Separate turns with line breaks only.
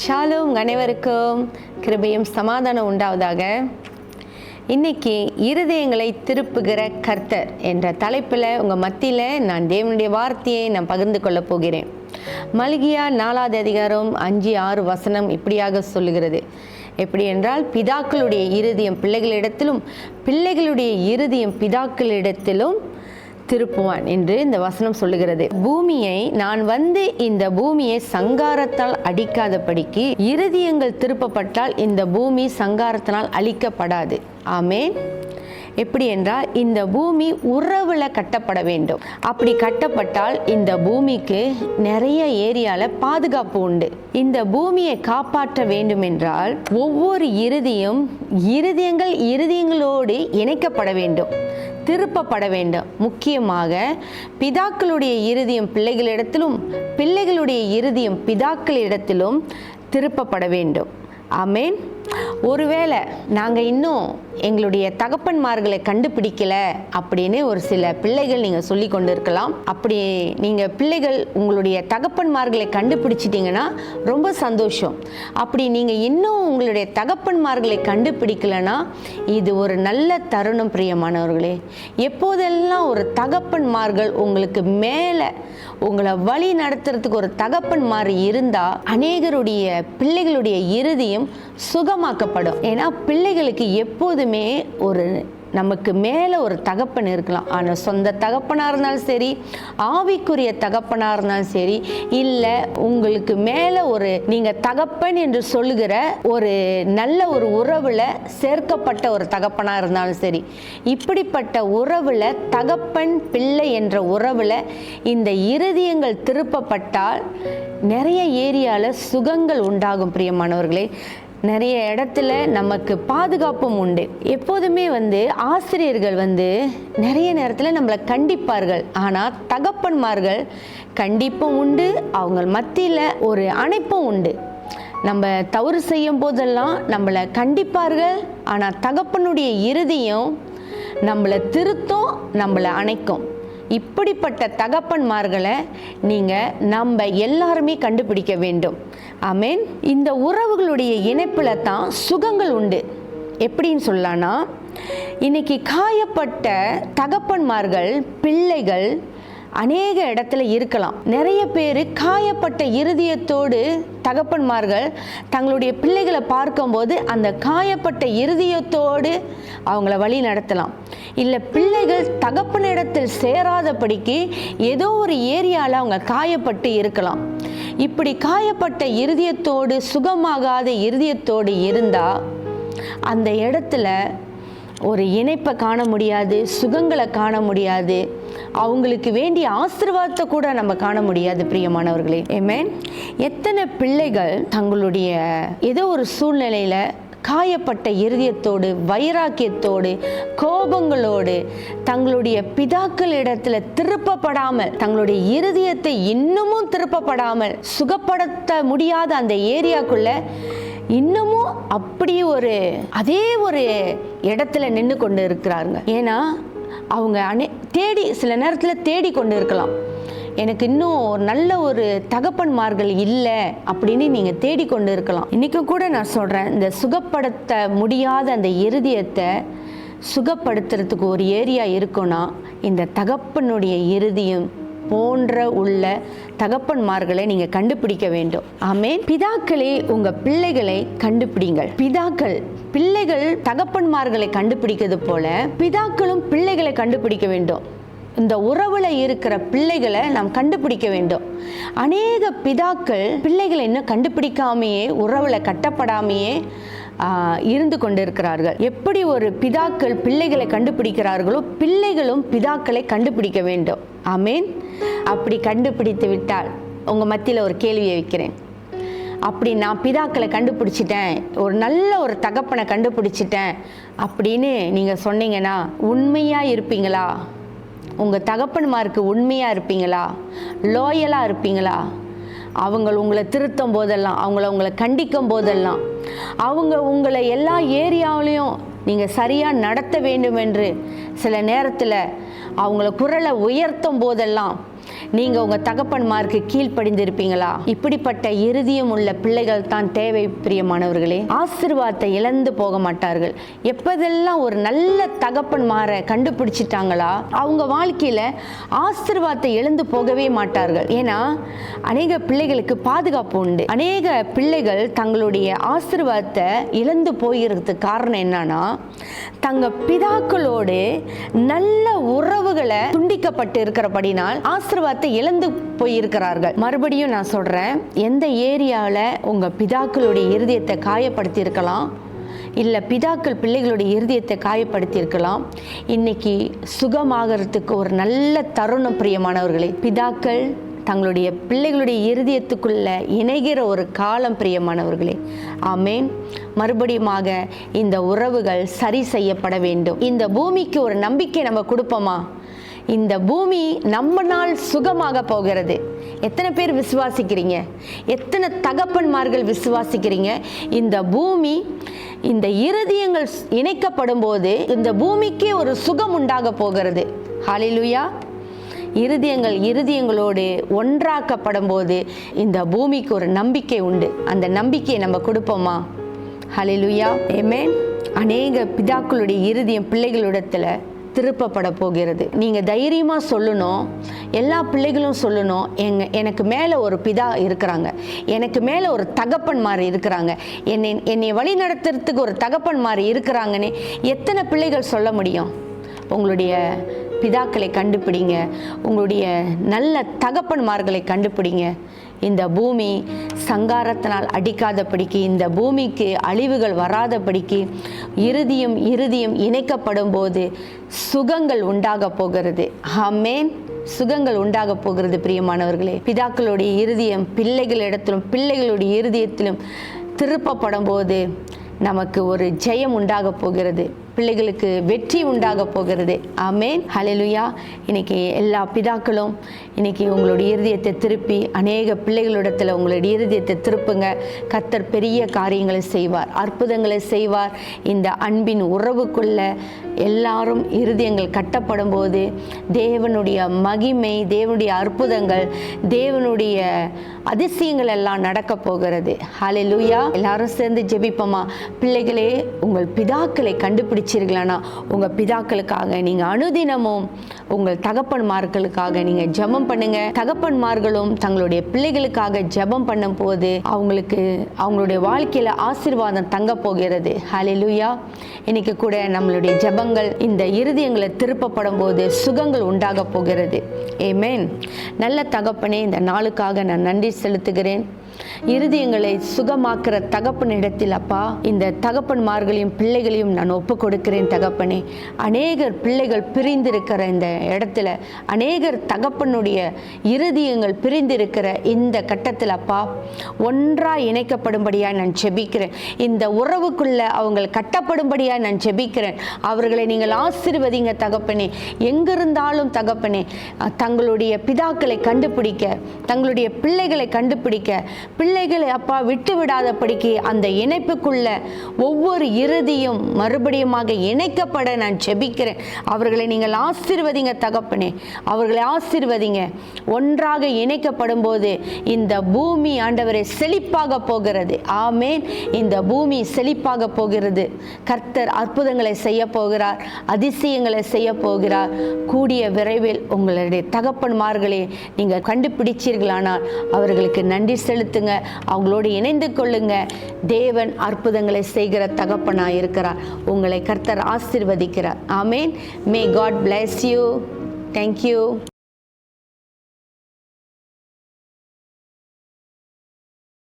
ஷாலும் அனைவருக்கும் கிருபையும் சமாதானம் உண்டாவதாக. இன்னைக்கு இருதயங்களை திருப்புகிற கர்த்தர் என்ற தலைப்பில் உங்கள் மத்தியில் நான் தேவனுடைய வார்த்தையை நான் பகிர்ந்து கொள்ளப் போகிறேன். மல்கியா நாலாவது அதிகாரம் அஞ்சு ஆறு வசனம் இப்படியாக சொல்லுகிறது. எப்படி என்றால் பிதாக்களுடைய இருதயம் பிள்ளைகளிடத்திலும் பிள்ளைகளுடைய இருதயம் பிதாக்களிடத்திலும் திருப்புவான் என்று இந்த வசனம் சொல்லுகிறது. பூமியை நான் வந்து இந்த பூமியை சங்காரத்தால் அடிக்காதபடிக்கு இருதயங்கள் திருப்பப்பட்டால் இந்த பூமி சங்காரத்தினால் அழிக்கப்படாது. ஆமேன். எப்படி என்றால் இந்த பூமி உறவுல கட்டப்பட வேண்டும். அப்படி கட்டப்பட்டால் இந்த பூமிக்கு நிறைய ஏரியால பாதுகாப்பு உண்டு. இந்த பூமியை காப்பாற்ற வேண்டும் என்றால் ஒவ்வொரு இறுதியும் இருதயங்கள் இருதயங்களோடு இணைக்கப்பட வேண்டும். திருப்பப்பட வேண்டும். முக்கியமாக பிதாக்களுடைய இருதயம் பிள்ளைகளிடத்திலும் பிள்ளைகளுடைய இருதயம் பிதாக்களிடத்திலும் திருப்பப்பட வேண்டும். ஆமேன். ஒருவேளை நாங்கள் இன்னும் எங்களுடைய தகப்பன்மார்களை கண்டுபிடிக்கல அப்படின்னு ஒரு சில பிள்ளைகள் நீங்கள் சொல்லி கொண்டு இருக்கலாம் அப்படி நீங்கள் பிள்ளைகள் உங்களுடைய தகப்பன்மார்களை கண்டுபிடிச்சிட்டிங்கன்னா ரொம்ப சந்தோஷம். அப்படி நீங்கள் இன்னும் உங்களுடைய தகப்பன்மார்களை கண்டுபிடிக்கலனா இது ஒரு நல்ல தருணம் பிரியமானவர்களே. எப்போதெல்லாம் ஒரு தகப்பன்மார்கள் உங்களுக்கு மேலே உங்களை வழி நடத்துறதுக்கு ஒரு தகப்பன்மார் இருந்தால் அநேகருடைய பிள்ளைகளுடைய இறுதியும் சுகமாக்கப்படும். ஏன்னா பிள்ளைகளுக்கு எப்போது எப்போதுமே ஒரு நமக்கு மேலே ஒரு தகப்பன் இருக்கலாம். ஆனால் சொந்த தகப்பனாக இருந்தாலும் சரி ஆவிக்குரிய தகப்பனாக இருந்தாலும் சரி இல்லை உங்களுக்கு மேலே ஒரு நீங்கள் தகப்பன் என்று சொல்லுகிற ஒரு நல்ல ஒரு உறவில் சேர்க்கப்பட்ட ஒரு தகப்பனாக இருந்தாலும் சரி இப்படிப்பட்ட உறவில் தகப்பன் பிள்ளை என்ற உறவில் இந்த இருதயங்கள் திருப்பப்பட்டால் நிறைய ஏரியாவில் சுகங்கள் உண்டாகும் பிரியமானவர்களே. நிறைய இடத்துல நமக்கு பாதுகாப்பும் உண்டு. எப்போதுமே வந்து ஆசிரியர்கள் வந்து நிறைய நேரத்தில் நம்மளை கண்டிப்பார்கள். ஆனால் தகப்பன்மார்கள் கண்டிப்பும் உண்டு அவங்க மத்தியில் ஒரு அணைப்பும் உண்டு. நம்ம தவறு செய்யும் போதெல்லாம் நம்மளை கண்டிப்பார்கள் ஆனால் தகப்பனுடைய இறுதியும் நம்மளை திருத்தும் நம்மளை அணைக்கும். இப்படிப்பட்ட தகப்பன்மார்களை நீங்கள் நம்ம எல்லாருமே கண்டுபிடிக்க வேண்டும். ஆமேன். இந்த உறவுகளுடைய இணைப்பில் தான் சுகங்கள் உண்டு. எப்படின்னு சொல்லலான்னா இன்னைக்கு காயப்பட்ட தகப்பன்மார்கள் பிள்ளைகள் அநேக இடத்துல இருக்கலாம். நிறைய பேர் காயப்பட்ட இருதயத்தோடு தகப்பன்மார்கள் தங்களுடைய பிள்ளைகளை பார்க்கும்போது அந்த காயப்பட்ட இருதயத்தோடு அவங்கள வழி நடத்தலாம். இல்லை பிள்ளைகள் தகப்பனிடத்தில் சேராதபடிக்கு ஏதோ ஒரு ஏரியாவில் அவங்க காயப்பட்டு இருக்கலாம். இப்படி காயப்பட்ட இருதயத்தோடு சுகமாகாத இருதயத்தோடு இருந்தால் அந்த இடத்துல ஒரு இணைப்பை காண முடியாது சுகங்களை காண முடியாது. அவங்களுக்கு வேண்டிய ஆசிர்வாதத்தை கூட நம்ம காண முடியாது பிரியமானவர்களே. ஏமேன் எத்தனை பிள்ளைகள் தங்களுடைய ஏதோ ஒரு சூழ்நிலையில் காயப்பட்ட இருதயத்தோடு வைராக்கியத்தோடு கோபங்களோடு தங்களுடைய பிதாக்கள் இடத்துல திருப்பப்படாமல் தங்களுடைய இருதயத்தை இன்னமும் திருப்பப்படாமல் சுகப்படுத்த முடியாத அந்த ஏரியாக்குள்ள இன்னமும் அப்படி ஒரு அதே ஒரு இடத்துல நின்று கொண்டு இருக்கிறாருங்க. ஏன்னா அவங்க அனே தேடி சில நேரத்தில் தேடி கொண்டு இருக்கலாம் எனக்கு இன்னும் ஒரு நல்ல ஒரு தகப்பன்மார்கள் இல்லை அப்படின்னு நீங்கள் தேடிக்கொண்டு இருக்கலாம் இன்றைக்கும் கூட நான் சொல்கிறேன் இந்த சுகப்படுத்த முடியாத அந்த இருதயத்தை சுகப்படுத்துறதுக்கு ஒரு ஏரியா இருக்குன்னா இந்த தகப்பனுடைய இறுதியும் போன்ற உள்ள தகப்பன்மார்களை நீங்க கண்டுபிடிக்க வேண்டும். ஆமேன். பிதாக்களே உங்க பிள்ளைகளை கண்டுபிடிங்கள். பிதாக்கள் பிள்ளைகள் தகப்பன்மார்களை கண்டுபிடிக்கிறது போல பிதாக்களும் பிள்ளைகளை கண்டுபிடிக்க வேண்டும். இந்த உறவில் இருக்கிற பிள்ளைகளை நாம் கண்டுபிடிக்க வேண்டும். அநேக பிதாக்கள் பிள்ளைகளை இன்னும் கண்டுபிடிக்காமையே உறவில் கட்டப்படாமையே இருந்து கொண்டிருக்கிறார்கள். எப்படி ஒரு பிதாக்கள் பிள்ளைகளை கண்டுபிடிக்கிறார்களோ பிள்ளைகளும் பிதாக்களை கண்டுபிடிக்க வேண்டும். ஆமேன். அப்படி கண்டுபிடித்து விட்டால் உங்கள் மத்தியில் ஒரு கேள்வியை வைக்கிறேன். அப்படி நான் பிதாக்களை கண்டுபிடிச்சிட்டேன் ஒரு நல்ல ஒரு தகப்பனை கண்டுபிடிச்சிட்டேன் அப்படின்னு நீங்கள் சொன்னீங்கன்னா உண்மையாக இருப்பீங்களா? உங்கள் தகப்பன்மாருக்கு உண்மையாக இருப்பீங்களா? லோயலாக இருப்பீங்களா? அவங்க உங்களை திருத்தும் போதெல்லாம் அவங்கள உங்களை கண்டிக்கும் போதெல்லாம். அவங்க உங்களை எல்லா ஏரியாவிலையும் நீங்கள் சரியாக நடத்த வேண்டும் என்று சில நேரத்தில் அவங்கள குரலை உயர்த்தும் போதெல்லாம் நீங்க உங்க தகப்பன்மாருக்கு கீழ்ப்படிந்திருப்பீங்களா? இப்படிப்பட்ட இறுதியும் உள்ள பிள்ளைகள் தான் தேவை பிரியமானவர்களே. ஆசிர்வாதத்தை இழந்து போக மாட்டார்கள். எப்பதெல்லாம் ஒரு நல்ல தகப்பன்மாரை கண்டுபிடிச்சிட்டாங்களா? அவங்க வாழ்க்கையில ஆசிர்வாதத்தை இழந்து போகவே மாட்டார்கள். ஏன்னா அநேக பிள்ளைகளுக்கு பாதுகாப்பு உண்டு. அநேக பிள்ளைகள் தங்களுடைய ஆசிர்வாதத்தை இழந்து போயிருக்கிறதுக்கு காரணம் என்னன்னா தங்க பிதாக்களோடு நல்ல உறவுகளை துண்டிக்கப்பட்டு இருக்கிறபடினால் ஆசீர்வாதத்தை இழந்து போயிருக்கிறார்கள். மறுபடியும் நான் சொல்கிறேன் எந்த ஏரியாவில் உங்கள் பிதாக்களுடைய இருதயத்தை காயப்படுத்தியிருக்கலாம்? இல்லை பிதாக்கள் பிள்ளைகளுடைய இருதயத்தை காயப்படுத்தியிருக்கலாம்? இன்னைக்கு சுகமாகறதுக்கு ஒரு நல்ல தருணம் பிரியமானவர்களே. பிதாக்கள் தங்களுடைய பிள்ளைகளுடைய இருதயத்துக்குள்ள இணைகிற ஒரு காலம் பிரியமானவர்களே. ஆமேன். மறுபடியுமாக இந்த உறவுகள் சரி செய்யப்பட வேண்டும். இந்த பூமிக்கு ஒரு நம்பிக்கை நம்ம கொடுப்போமா? இந்த பூமி நம்ம நாள் சுகமாக போகிறது. எத்தனை பேர் விசுவாசிக்கிறீங்க? எத்தனை தகப்பன்மார்கள் விசுவாசிக்கிறீங்க? இந்த பூமி இந்த இருதயங்கள் இணைக்கப்படும் போது இந்த பூமிக்கே ஒரு சுகம் உண்டாக போகிறது. ஹாலிலுயா இருதயங்கள் இருதயங்களோடு ஒன்றாக்கப்படும் போது இந்த பூமிக்கு ஒரு நம்பிக்கை உண்டு. அந்த நம்பிக்கையை நம்ம கொடுப்போமா? ஹலிலுயா ஆமென் அநேக பிதாக்களுடைய இருதயம் பிள்ளைகளிடத்துல திருப்பப்பட போகிறது. நீங்கள் தைரியமாக சொல்லணும். எல்லா பிள்ளைகளும் சொல்லணும். எங்க எனக்கு மேலே ஒரு பிதா இருக்கிறாங்க. எனக்கு மேலே ஒரு தகப்பன் மாதிரி இருக்கிறாங்க. என்னை என்னை வழி நடத்துறதுக்கு ஒரு தகப்பன் மாதிரி இருக்கிறாங்கன்னு எத்தனை பிள்ளைகள் சொல்ல முடியும்? உங்களுடைய பிதாக்களை கண்டுபிடிங்க. உங்களுடைய நல்ல தகப்பன்மார்களை கண்டுபிடிங்க. இந்த பூமி சங்காரத்தினால் அடிக்காதபடிக்கு இந்த பூமிக்கு அழிவுகள் வராதபடிக்கு இறுதியும் இறுதியும் இணைக்கப்படும் போது சுகங்கள் உண்டாக போகிறது. ஹமேன் சுகங்கள் உண்டாக போகிறது பிரியமானவர்களே. பிதாக்களுடைய இருதயம் பிள்ளைகளிடத்திலும் பிள்ளைகளுடைய இருதயத்திலும் திருப்பப்படும் போது நமக்கு ஒரு ஜெயம் உண்டாக போகிறது. பிள்ளைகளுக்கு வெற்றி உண்டாக போகிறது. ஆமேன். ஹலெலுயா இன்னைக்கு எல்லா பிதாக்களும் இன்னைக்கு உங்களுடைய இருதயத்தை திருப்பி அநேக பிள்ளைகளிடத்தில் உங்களுடைய இருதயத்தை திருப்புங்க. கத்தர் பெரிய காரியங்களை செய்வார் அற்புதங்களை செய்வார். இந்த அன்பின் உறவுக்குள்ள எல்லாரும் இருதயங்கள் கட்டப்படும் போது தேவனுடைய மகிமை தேவனுடைய அற்புதங்கள் தேவனுடைய அதிசயங்கள் எல்லாம் நடக்க போகிறது. லூயா எல்லாரும் சேர்ந்து ஜெபிப்போமா? பிள்ளைகளே உங்கள் பிதாக்களை கண்டுபிடிச்சீர்களானா உங்கள் பிதாக்களுக்காக நீங்கள் அனுதினமும் உங்கள் தகப்பன்மார்களுக்காக நீங்கள் ஜெபம் பண்ணுங்க. தகப்பன்மார்களும் தங்களுடைய பிள்ளைகளுக்காக ஜெபம் பண்ணும் போது அவங்களுக்கு அவங்களுடைய வாழ்க்கையில் ஆசீர்வாதம் தங்க போகிறது. ஹalleluya இன்னைக்கு கூட நம்மளுடைய ஜெபங்கள் இந்த இருதயங்களை திருப்பப்படும் போது சுகங்கள் உண்டாக போகிறது. ஏமேன் நல்ல தகப்பனே இந்த நாளுக்காக நான் நன்றி செலுத்துகிறேன். இருதயங்களை சுகமாக்குற தகப்பனிடத்தில் அப்பா இந்த தகப்பன்மார்களையும் பிள்ளைகளையும் நான் ஒப்பு கொடுக்கிறேன் தகப்பனே. அநேகர் பிள்ளைகள் பிரிந்திருக்கிற இந்த இடத்துல அநேகர் தகப்பனுடைய இருதயங்கள் பிரிந்திருக்கிற இந்த கட்டத்தில் அப்பா ஒன்றாக இணைக்கப்படும்படியாக நான் ஜெபிக்கிறேன். இந்த உறவுக்குள்ள அவங்கள் கட்டப்படும்படியாக நான் ஜெபிக்கிறேன். அவர்களை நீங்கள் ஆசீர்வதிங்க தகப்பனே. எங்கிருந்தாலும் தகப்பனே தங்களுடைய பிதாக்களை கண்டுபிடிக்க தங்களுடைய பிள்ளைகளை கண்டுபிடிக்க பிள்ளைகளை அப்பா விட்டு விடாதபடிக்கு அந்த இணைப்புக்குள்ள ஒவ்வொரு இறுதியும் மறுபடியுமாக இணைக்கப்பட நான் ஜெபிக்கிறேன் அவர்களை நீங்கள் ஆசிர்வதிங்க தகப்பனே. அவர்களை ஆசிர்வதிங்க. ஒன்றாக இணைக்கப்படும் போது இந்த பூமி ஆண்டவரை செழிப்பாக போகிறது. ஆமேன். இந்த பூமி செழிப்பாக போகிறது. கர்த்தர் அற்புதங்களை செய்ய போகிறார் அதிசயங்களை செய்ய போகிறார். கூடிய விரைவில் உங்களுடைய தகப்பன்மார்களை நீங்கள் கண்டுபிடிச்சீர்களானால் அவர்களுக்கு நன்றி செலுத்துங்க. அவங்களோடு இணைந்து கொள்ளுங்க. தேவன் அற்புதங்களை செய்கிற தகப்பனாக இருக்கிறார். உங்களை கர்த்தர் ஆசிர்வதிக்கிறார். ஆமேன். May God bless you thank you